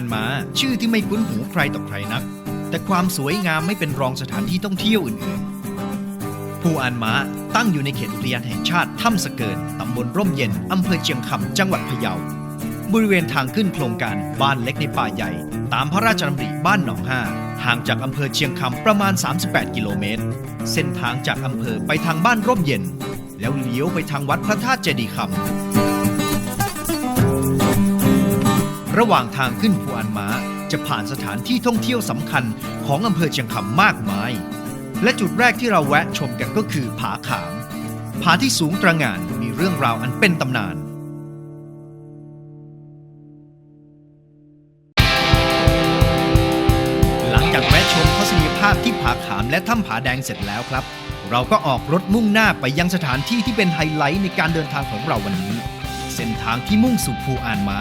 านม้า ชื่อที่ไม่คุ้นหูใครต่อใครนัก แต่ความสวยงามไม่เป็นรองสถานที่ท่องเที่ยวอื่นๆภูอานม้าตั้งอยู่ในเขตอุทยานแห่งชาติถ้ำสะเกินตำบลร่มเย็นอำเภอเชียงคำจังหวัดพะเยา บริเวณทางขึ้นโครงการบ้านเล็กในป่าใหญ่ ตามพระราชดำริบ้านหนองห้าห่างจากอำเภอเชียงคำประมาณ 38 กิโลเมตร เส้นทางจากอำเภอไปทางบ้านร่มเย็น แล้วเลี้ยวไปทางวัดพระธาตุเจดีย์คำ ระหว่างทางขึ้นภูอันมาจะผ่านสถานที่ท่องเที่ยวสำคัญของอำเภอเชียงคำมากมาย และจุดแรกที่เราแวะชมกันก็คือผาขาม ผาที่สูงตระหง่านมีเรื่องราวอันเป็นตำนานหลังจากแวะชมทัศนียภาพที่ผาขามและถ้ำผาแดงเสร็จแล้วครับ เราก็ออกรถมุ่งหน้าไปยังสถานที่ที่เป็นไฮไลท์ในการเดินทางของเราวันนี้ เส้นทางที่มุ่งสู่ภูอานม้า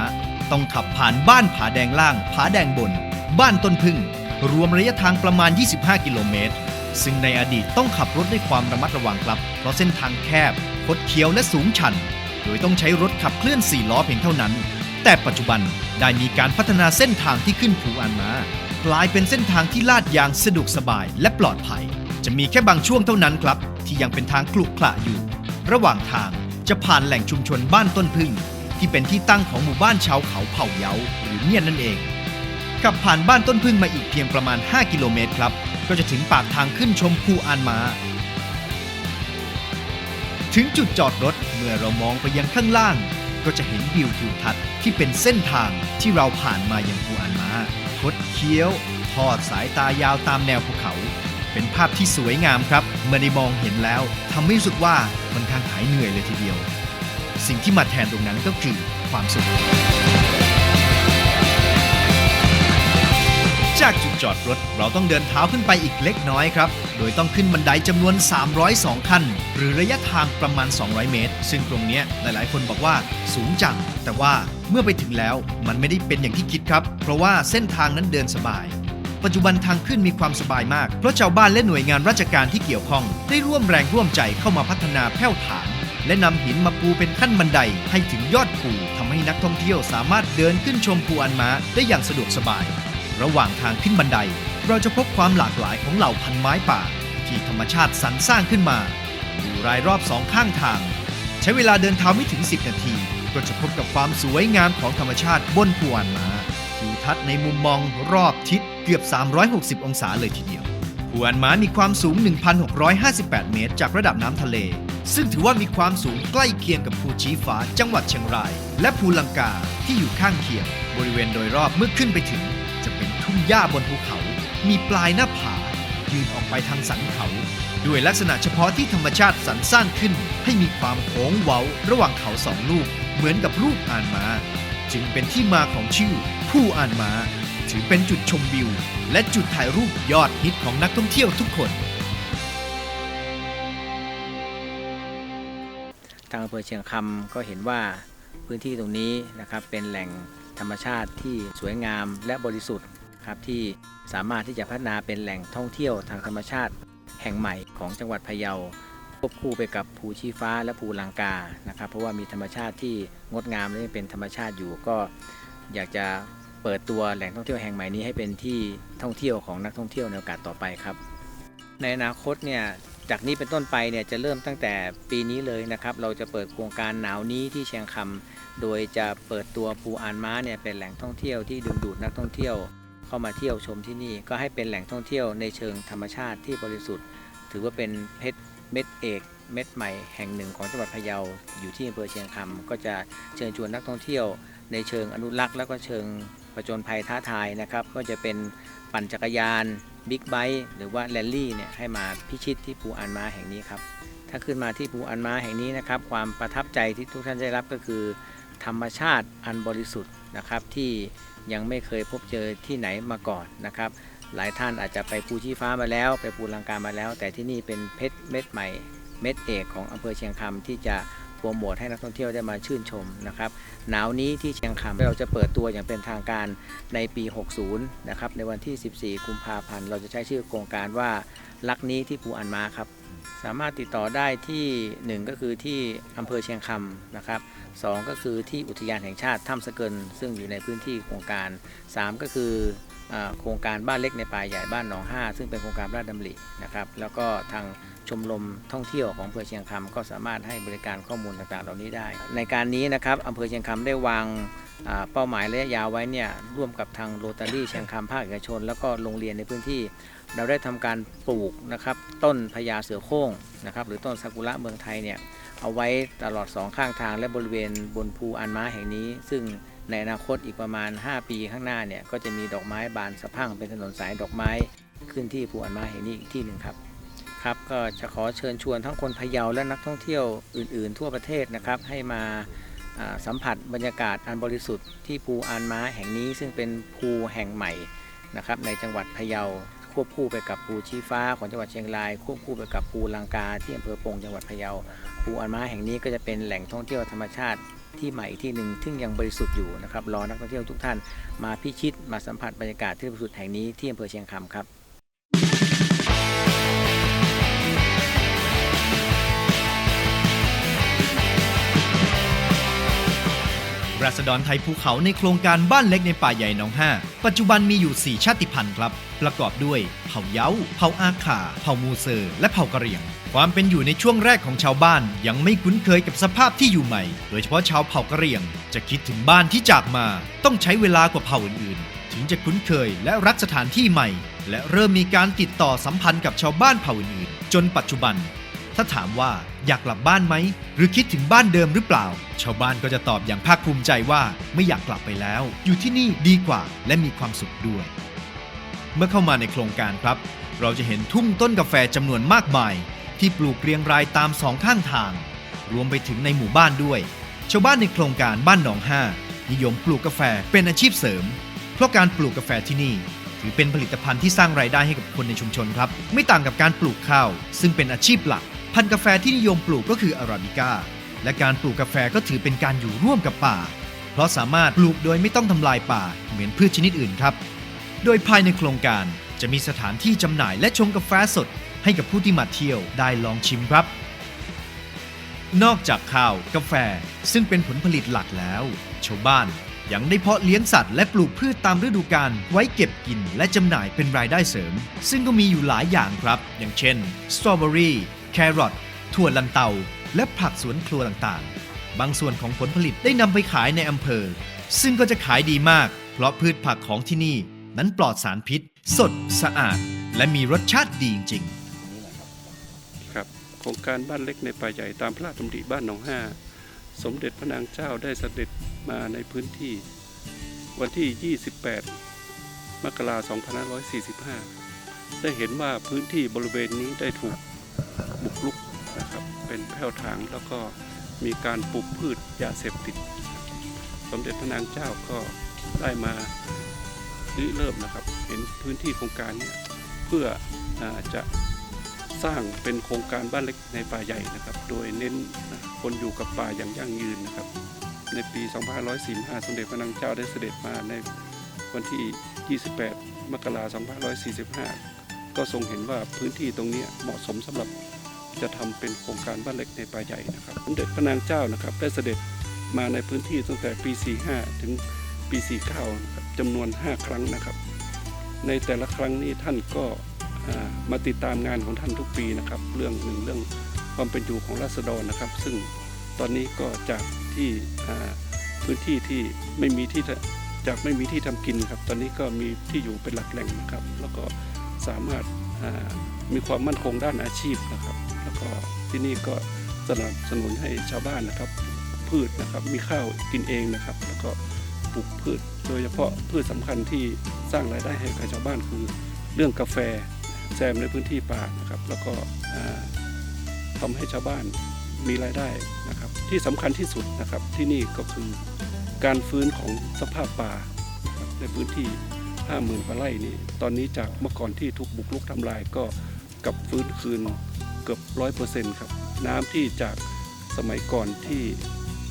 ต้องขับผ่านบ้านผาแดงล่าง ผาแดงบน บ้านต้นพึ่ง รวมระยะทางประมาณ 25 กิโลเมตร ซึ่งในอดีตต้องขับรถด้วยความระมัดระวังครับ เพราะเส้นทางแคบ คดเคี้ยวและสูงชัน โดยต้องใช้รถขับเคลื่อน 4 ล้อเพียงเท่านั้น แต่ปัจจุบันได้มีการพัฒนาเส้นทางที่ขึ้นภูอานมากลายเป็นเส้นทางที่ลาดยางสะดวกสบายและปลอดภัย จะมีแค่บางช่วงเท่านั้นครับ ที่ยังเป็นทางคลุขระอยู่ ระหว่างทางจะผ่านแหล่งชุมชนบ้านต้นพึ่ง ที่เป็นที่ตั้งของหมู่บ้านชาวเขาเผ่าเยาหรือเมียนนั่นเองขับผ่านบ้านต้นพึ่งมาอีกเพียงประมาณ 5 กิโลเมตรครับ ก็จะถึงปากทางขึ้นชมภูอานมา ถึงจุดจอดรถเมื่อเรามองไปยังข้างล่าง ก็จะเห็นวิวทิวทัศน์ที่เป็นเส้นทางที่เราผ่านมายังภูอานมาคดเคี้ยวทอดสายตายาวตามแนวภูเขา เป็นภาพที่สวยงามครับ เมื่อได้มองเห็นแล้วทำให้รู้สึกว่ามันทางหายเหนื่อยเลยทีเดียว สิ่งที่มาแทนตรงนั้นก็คือความสุข จากจุดจอดรถเราต้องเดินเท้าขึ้นไปอีกเล็กน้อยครับ โดยต้องขึ้นบันไดจำนวน 302 ขั้น หรือระยะทางประมาณ 200 เมตร ซึ่งตรงนี้หลายๆ คนบอกว่าสูงจัง แต่ว่าเมื่อไปถึงแล้วมันไม่ได้เป็นอย่างที่คิดครับ เพราะว่าเส้นทางนั้นเดินสบายปัจจุบันทางขึ้นมีความสบายมาก เพราะชาวบ้านและหน่วยงานราชการที่เกี่ยวข้อง ได้ร่วมแรงร่วมใจเข้ามาพัฒนาแผ่วถาง และนำหินมาปูเป็นขั้นบันไดให้ถึงยอดภูทำให้นักท่องเที่ยวสามารถเดินขึ้นชมภูอันมาได้อย่างสะดวกสบาย ระหว่างทางขึ้นบันได เราจะพบความหลากหลายของเหล่าพันไม้ป่า ที่ธรรมชาติสรรสร้างขึ้นมาอยู่รายรอบสองข้างทาง ใช้เวลาเดินเท้าไม่ถึง 10 นาที ก็จะพบกับความสวยงามของธรรมชาติบนภูอันมาทิวทัศน์ในมุมมองรอบทิศเกือบ 360 องศาเลยทีเดียวภูอันมามีความสูง 1,658 เมตร จากระดับน้ำทะเล ซึ่งถือว่ามีความสูงใกล้เคียงกับภูชีฟ้าจังหวัดเชียงราย และภูลังกาที่อยู่ข้างเคียง บริเวณโดยรอบเมื่อขึ้นไปถึง จะเป็นทุ่งหญ้าบนภูเขา มีปลายหน้าผา ยืนออกไปทางสันเขา ด้วยลักษณะเฉพาะที่ธรรมชาติสรรสร้างขึ้น ให้มีความโค้งเว้าระหว่างเขาสองลูก เหมือนกับลูกอ่านมา จึงเป็นที่มาของชื่อผู้อ่านมา ถือเป็นจุดชมวิว และจุดถ่ายรูปยอดฮิตของนักท่องเที่ยวทุกคน ทางอำเภอเชียงคำก็เห็นว่าพื้นที่ตรงนี้นะครับเป็นแหล่งธรรมชาติที่สวยงามและบริสุทธิ์ครับที่สามารถที่จะพัฒนาเป็นแหล่งท่องเที่ยวทางธรรมชาติแห่งใหม่ของจังหวัดพะเยาควบคู่ไปกับภูชีฟ้าและภูลังกานะครับ เพราะว่ามีธรรมชาติที่งดงามและเป็นธรรมชาติอยู่ก็อยากจะเปิดตัวแหล่งท่องเที่ยวแห่งใหม่นี้ให้เป็นที่ท่องเที่ยวของนักท่องเที่ยวในโอกาสต่อไปครับ ในอนาคตเนี่ย จากนี้เป็นต้นไปเนี่ยจะเริ่มตั้งแต่ปีนี้เลยนะครับ เราจะเปิดโครงการหนาวนี้ที่เชียงคำโดยจะเปิดตัวภูอานม้าเนี่ยเป็นแหล่งท่องเที่ยวที่ดึงดูดนักท่องเที่ยว เข้ามาเที่ยวชมที่นี่ ก็ให้เป็นแหล่งท่องเที่ยวในเชิงธรรมชาติที่บริสุทธิ์ ถือว่าเป็นเพชรเม็ดเอกเม็ดใหม่แห่งหนึ่งของจังหวัดพะเยาอยู่ที่อำเภอเชียงคำก็จะเชิญชวนนักท่องเที่ยว ในเชิงอนุรักษ์ แล้วก็เชิงผจญภัยท้าทายนะครับ ก็จะเป็นปั่นจักรยาน บิ๊กไบค์หรือว่าแรลลี่เนี่ยให้มาพิชิตที่ภูอานมาแห่งนี้ครับถ้าขึ้นมาที่ภูอานมาแห่งนี้นะครับ ความประทับใจที่ทุกท่านได้รับก็คือ ธรรมชาติอันบริสุทธิ์นะครับที่ยังไม่เคยพบเจอที่ไหนมาก่อนนะครับ หลายท่านอาจจะไปภูชี้ฟ้ามาแล้ว ไปภูลังกามาแล้ว แต่ที่นี่เป็นเพชรเม็ดใหม่เม็ดเอกของอำเภอเชียงคำที่จะ โปรโมทให้นักท่องเที่ยวได้มาชื่นชมนะครับหนาวนี้ที่เชียงคำเราจะเปิดตัวอย่างเป็นทางการในปี 60 นะครับในวันที่ 14 กุมภาพันธ์ เราจะใช้ชื่อโครงการว่ารักนี้ที่ภูอันมาครับ สามารถติดต่อได้ที่หนึ่งก็คือที่อำเภอเชียงคำนะครับสองก็คือที่อุทยานแห่งชาติถ้ำสะเกิน ซึ่งอยู่ในพื้นที่โครงการสามก็คือ โครงการบ้านเล็กในป่าใหญ่บ้านหนองห้าซึ่งเป็นโครงการราชดำรินะครับ แล้วก็ทางชมรมท่องเที่ยวของอำเภอเชียงคำก็สามารถให้บริการข้อมูลต่างๆ เหล่านี้ได้ ในการนี้นะครับอำเภอเชียงคำได้วางเป้าหมายระยะยาวไว้เนี่ยร่วมกับทางโรตารี่เชียงคำภาคเอกชน แล้วก็โรงเรียนในพื้นที่ เราได้ทำการปลูกนะครับต้นพญาเสือโครงนะครับหรือต้นซากุระเมืองไทยเนี่ยเอาไว้ตลอดสองข้างทางและบริเวณบนภูอันม้าแห่งนี้ ซึ่ง ในอนาคตอีกประมาณ 5 ปีข้างหน้าเนี่ยก็จะมีดอกไม้บานสะพั่งเป็นถนนสายดอกไม้ขึ้นที่ภูอันมาแห่งนี้อีกที่หนึ่งครับครับก็จะขอเชิญชวนทั้งคนพะเยาและนักท่องเที่ยวอื่น ๆ ทั่วประเทศนะครับให้มาอ่าสัมผัสบรรยากาศอันบริสุทธิ์ที่ภูอานม้าแห่งนี้ซึ่งเป็นภูแห่งใหม่นะครับในจังหวัดพะเยาควบคู่ไปกับภูชี้ฟ้าของจังหวัดเชียงราย ควบคู่ไปกับภูลังกาที่อำเภอปงจังหวัดพะเยาภูอานม้าแห่งนี้ก็จะเป็นแหล่งท่องเที่ยวธรรมชาติ ที่ใหม่ที่หนึ่งซึ่งยังบริสุทธิ์อยู่นะครับรอนักท่องเที่ยวทุกท่านมาพิชิตมาสัมผัสบรรยากาศที่บริสุทธิ์แห่งนี้ที่อำเภอเชียงคำครับ ราษฎรไทยภูเขาในโครงการบ้านเล็กในป่าใหญ่หนองห้า ปัจจุบันมีอยู่ 4 ชาติพันธุ์ครับ ประกอบด้วยเผ่าเย้า เผ่าอาขาเผ่ามูเซอร์ และเผ่ากะเหรี่ยง ความเป็นอยู่ในช่วงแรกของชาวบ้าน ยังไม่คุ้นเคยกับสภาพที่อยู่ใหม่ โดยเฉพาะชาวเผ่ากะเหรี่ยง จะคิดถึงบ้านที่จากมา ต้องใช้เวลากว่าเผ่าอื่นๆ ถึงจะคุ้นเคยและรักสถานที่ใหม่ และเริ่มมีการติดต่อสัมพันธ์กับชาวบ้านเผ่าอื่นๆ จนปัจจุบัน ถ้าถามว่าอยากกลับบ้านไหม หรือคิดถึงบ้านเดิมหรือเปล่า ชาวบ้านก็จะตอบอย่างภาคภูมิใจว่าไม่อยากกลับไปแล้ว อยู่ที่นี่ดีกว่าและมีความสุขด้วย เมื่อเข้ามาในโครงการครับ เราจะเห็นทุ่งต้นกาแฟจำนวนมากมาย ที่ปลูกเรียงรายตามสองข้างทาง รวมไปถึงในหมู่บ้านด้วย ชาวบ้านในโครงการบ้านหนองห้านิยมปลูกกาแฟเป็นอาชีพเสริม เพราะการปลูกกาแฟที่นี่ถือเป็นผลิตภัณฑ์ที่สร้างรายได้ให้กับคนในชุมชนครับ ไม่ต่างกับการปลูกข้าว ซึ่งเป็นอาชีพหลัก พันธุ์กาแฟที่นิยมปลูกก็คืออาราบิก้า และการปลูกกาแฟก็ถือเป็นการอยู่ร่วมกับป่า เพราะสามารถปลูกโดยไม่ต้องทำลายป่าเหมือนพืชชนิดอื่นครับ โดยภายในโครงการจะมีสถานที่จำหน่ายและชงกาแฟสด ให้กับผู้ที่มาเที่ยวได้ลองชิมครับ นอกจากข้าวกาแฟซึ่งเป็นผลผลิตหลักแล้ว ชาวบ้านยังได้เพาะเลี้ยงสัตว์และปลูกพืชตามฤดูกาลไว้เก็บกินและจำหน่ายเป็นรายได้เสริม ซึ่งก็มีอยู่หลายอย่างครับ อย่างเช่นสตรอเบอรี่ แครอทถั่วลันเตา และผักสวนครัวต่างๆ บางส่วนของผลผลิตได้นำไปขายในอำเภอ ซึ่งก็จะขายดีมาก เพราะพืชผักของที่นี่ นั้นปลอดสารพิษ สดสะอาด และมีรสชาติดีจริงๆครับโครงการบ้านเล็กในป่าใหญ่ตามพระราชดำริบ้านหนองห้า สมเด็จพระนางเจ้าได้เสด็จมาในพื้นที่ วันที่ 28 มกราคม 2545 ได้เห็นว่าพื้นที่บริเวณนี้ได้ถูก เป็นแผ่วถางแล้วก็มีการปลูกพืชยาเสพติด สมเด็จพระนางเจ้าก็ได้มาริเริ่มนะครับ เห็นพื้นที่โครงการเนี่ยเพื่ออจะสร้างเป็นโครงการบ้านเล็กในป่าใหญ่นะครับ โดยเน้นคนอยู่กับป่าอย่างยั่งยืนนะครับ ในปี 2545 สมเด็จพระนางเจ้าได้เสด็จมาในวันที่ 28 มกราคม 2545 ก็ทรงเห็นว่าพื้นที่ตรงนี้เหมาะสมสำหรับ จะทำเป็นโครงการบ้านเล็กในป่าใหญ่นะครับสมเด็จพระนางเจ้านะครับได้เสด็จมาในพื้นที่ตั้งแต่ปี 45 ถึงปี 49นะครับจำนวน 5 ครั้งนะครับ ในแต่ละครั้งนี้ท่านก็มาติดตามงานของท่านทุกปีนะครับ เรื่องหนึ่งเรื่องความเป็นอยู่ของราษฎรนะครับ ซึ่งตอนนี้ก็จากที่พื้นที่ที่ไม่มีที่จะจากไม่มีที่ทำกินครับ ตอนนี้ก็มีที่อยู่เป็นหลักแหล่งนะครับ แล้วก็สามารถ มีความมั่นคงด้านอาชีพนะครับ แล้วก็ที่นี่ก็สนับสนุนให้ชาวบ้านนะครับพืชนะครับมีข้าวกินเองนะครับ แล้วก็ปลูกพืช โดยเฉพาะพืชสำคัญที่สร้างรายได้ให้กับชาวบ้านคือเรื่องกาแฟแซมในพื้นที่ป่านะครับ แล้วก็อ่าทำให้ชาวบ้านมีรายได้นะครับ ที่สำคัญที่สุดนะครับที่นี่ก็คือการฟื้นของสภาพป่าในพื้นที่ 50,000กว่าไร่นี่ตอนนี้จากเมื่อก่อนที่ถูกบุกรุกทำลายก็ กับฟื้นคืนเกือบร้อยเปอร์เซ็นต์ครับ น้ำที่จากสมัยก่อนที่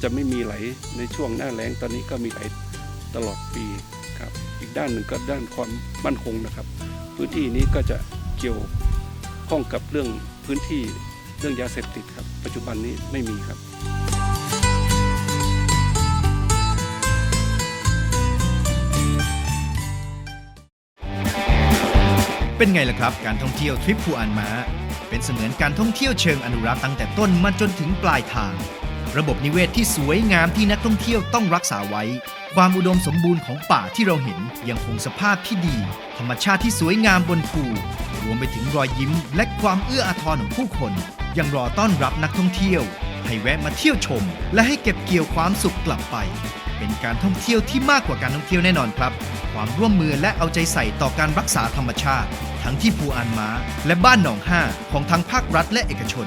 จะไม่มีไหลในช่วงหน้าแล้งตอนนี้ก็มีไหลตลอดปีครับ อีกด้านหนึ่งก็ด้านความมั่นคงนะครับ พื้นที่นี้ก็จะเกี่ยวข้องกับเรื่องพื้นที่เรื่องยาเสพติดครับ ปัจจุบันนี้ไม่มีครับ เป็นไงล่ะครับ การท่องเที่ยวทริปภูอานมาเป็นเสมือนการท่องเที่ยวเชิงอนุรักษ์ตั้งแต่ต้นมาจนถึงปลายทาง ระบบนิเวศที่สวยงามที่นักท่องเที่ยวต้องรักษาไว้ ความอุดมสมบูรณ์ของป่าที่เราเห็นยังคงสภาพที่ดี ธรรมชาติที่สวยงามบนภู รวมไปถึงรอยยิ้ม และความเอื้ออาทรของผู้คน ยังรอต้อนรับนักท่องเที่ยว ให้แวะมาเที่ยวชม และให้เก็บเกี่ยวความสุขกลับไป เป็นการท่องเที่ยวที่มากกว่าการท่องเที่ยวแน่นอนครับ ความร่วมมือและเอาใจใส่ต่อการรักษาธรรมชาติ ทั้งที่ภูอานม้า และบ้านหนองห้าของทั้งภาครัฐและเอกชน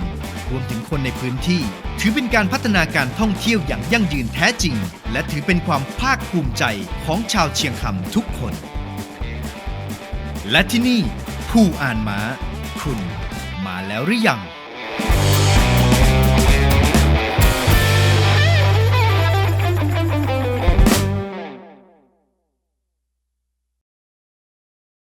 รวมถึงคนในพื้นที่ ถือเป็นการพัฒนาการท่องเที่ยวอย่างยั่งยืนแท้จริง และถือเป็นความภาคภูมิใจของชาวเชียงคำทุกคน และที่นี่ภูอานม้า คุณมาแล้วหรือยัง